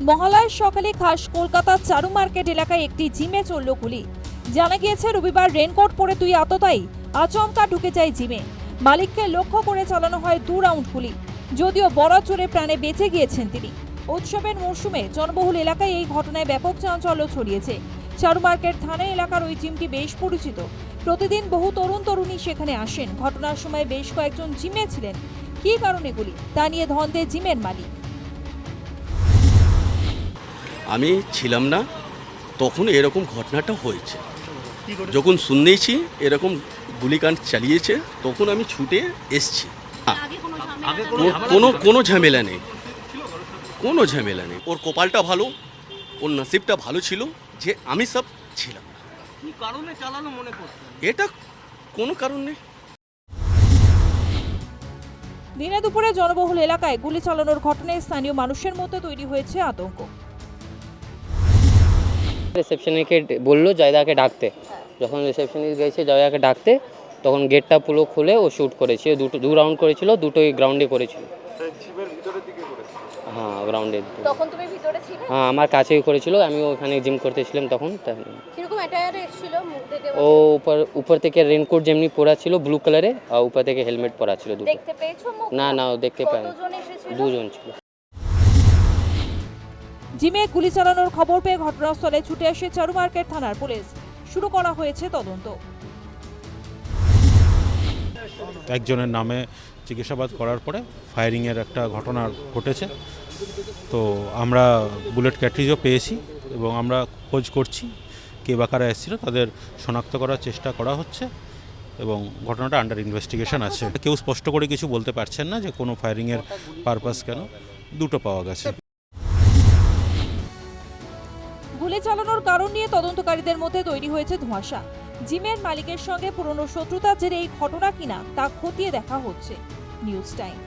মহালয়ের সকালে খাস কলকাতার চারু মার্কেট এলাকায় একটি জিমে চলল গুলি। জানা গিয়েছে, রবিবার রেনকোট পরে দুই আততায়ী আচমকা ঢুকে যায় জিমে। মালিককে লক্ষ্য করে চালানো হয় দু রাউন্ড গুলি। যদিও বড় চোরে প্রাণে বেঁচে গিয়েছেন তিনি। উৎসবের মরশুমে জনবহুল এলাকায় এই ঘটনায় ব্যাপক চাঞ্চল্য ছড়িয়েছে। চারু মার্কেট থানা এলাকার ওই জিমটি বেশ পরিচিত। প্রতিদিন বহু তরুণ তরুণী সেখানে আসেন। ঘটনার সময় বেশ কয়েকজন জিমে ছিলেন। কী কারণে গুলি? তা নিয়ে ধন্দে জিমের মালিক। আমি ছিলাম না তখন এরকম ঘটনাটা হয়েছে। যখন শুনেছি এরকম গুলিকাণ্ড চালিয়েছে তখন আমি ছুটে এসছি। কো- কোনো কোনো ঝামেলা নেই। কোনো ঝামেলা নেই। ওর কপালটা ভালো ওর নসিবটা ভালো ছিল যে আমি সব ছিলাম মনে এটা কোনো কারণ নেই। দিনে দুপুরে জনবহুল এলাকায় গুলি চালানোর ঘটনায় স্থানীয় মানুষের মধ্যে তৈরি হয়েছে আতঙ্ক। রিসেপশনিকে বলল জয়দাকে ডাকতে। যখন রিসেপশনিস্ট গেছে জয়দাকে ডাকতে তখন গেটটা পুরো খুলে ও শ্যুট করেছে। দুটো দু রাউন্ড করেছিল দুটোই গ্রাউন্ডে করেছিল। হ্যাঁ গ্রাউন্ডে তখন তুমি ভিতরে ছিলে? হ্যাঁ আমার কাছেই করেছিল। আমি ওখানে জিম করতেছিলাম তখন কীরকম অ্যাটায়ারে এসেছিল? মুখ দেখে ও উপর উপর থেকে রেনকোট যেমনি পরা ছিল ব্লু কালারে আর উপর থেকে হেলমেট পরা ছিল দুটো। দেখতে পেয়েছ না না ও দেখতে পাইনি দুজন ছিল। জিমে গুলি চালানোর খবর পেয়ে ঘটনাস্থলে ছুটে আসে চারু মার্কেট থানার পুলিশ। শুরু করা হয়েছে তদন্ত। একজনের নামে জিজ্ঞাসাবাদ করার পরে ফায়ারিংয়ের একটা ঘটনা ঘটেছে। তো আমরা বুলেট ক্যাটরিজও পেয়েছি এবং আমরা খোঁজ করছি কে বা কারা এসেছিল, তাদের শনাক্ত করার চেষ্টা করা হচ্ছে এবং ঘটনাটা আন্ডার ইনভেস্টিগেশন আছে। কেউ স্পষ্ট করে কিছু বলতে পারছেন না যে কোনো ফায়ারিংয়ের পারপাস কেন, দুটো পাওয়া গেছে। গুলি চালানোর কারণ নিয়ে তদন্তকারীদের মধ্যে তৈরি হয়েছে ধোঁয়াশা। জিমের মালিকের সঙ্গে পুরনো শত্রুতার জেরে এই ঘটনা কিনা তা খতিয়ে দেখা হচ্ছে। News time.